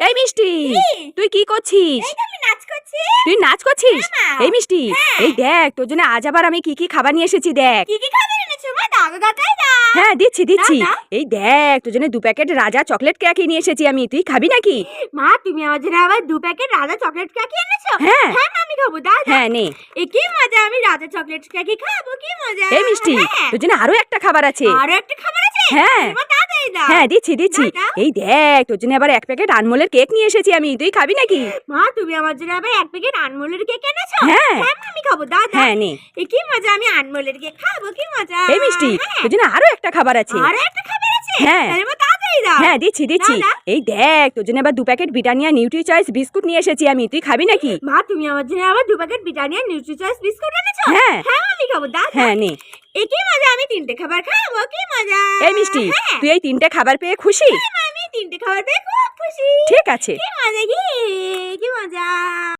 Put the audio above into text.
এই মিষ্টি তুই কি করছিস? তুই নাচ করছিস? হ্যাঁ, এই মিষ্টি হ্যাঁ। এই দেখ তোর জন্য আজ আবার আমি কি কি খাবার নিয়ে এসেছি দেখ। হ্যাঁ দিচ্ছি দিচ্ছি। এই দেখ তোর জন্য দু প্যাকেট রাজা চকলেট কেক নিয়ে এসেছি আমি। তুই খাবি নাকি? মা তুমি আমার জন্য আবার দু প্যাকেট রাজা চকলেট কেকি এনেছো? হ্যাঁ। হ্যাঁ আমি খাব। দাও। হ্যাঁ নে। এ কি মজা আমি রাজা চকলেট কেকি খাব কি মজা। এই মিষ্টি হ্যাঁ। তোর জন্য আরও একটা খাবার আছে। আরও একটা খাবার আছে? হ্যাঁ। দাও হ্যাঁ দিচ্ছি দিচ্ছি। এই দেখ তোর জন্য আবার এক প্যাকেট আনমোলের কেক নিয়ে এসেছি আমি। তুই খাবি নাকি? মা তুমি আমার জন্য আবার এক প্যাকেট আনমোলের কেক এনেছো? হ্যাঁ। হ্যাঁ আমি খাব। দাও হ্যাঁ নে। কি মজা আমি আনমোলের কেক খাব কি মজা। এই মিষ্টি হ্যাঁ। তোর জন্য আরও একটা খাবার আছে। আরও একটা খাবার আছে? হ্যাঁ। দাও হ্যাঁ দিচ্ছি দিচ্ছি। এই দেখ তোর জন্য আবার দু packet Britannia nutri choice biscuit নিয়ে এসেছি আমি। তুই খাবি নাকি? মা তুমি আমার জন্য আবার দু packet Britannia nutri choice biscuit এনেছো? হ্যাঁ। হ্যাঁ আমি খাব। দাও দাও। হ্যাঁ নে। এ কি মজা আমি তিনটে খাবার খাব কি মজা। এই মিষ্টি হ্যাঁ। তুই এই তিনটে খাবার পেয়ে খুশি? আমি তিনটে খাবার পেয়ে খুব খুশি। ঠিক আছে। কি মজা কি কি মজা।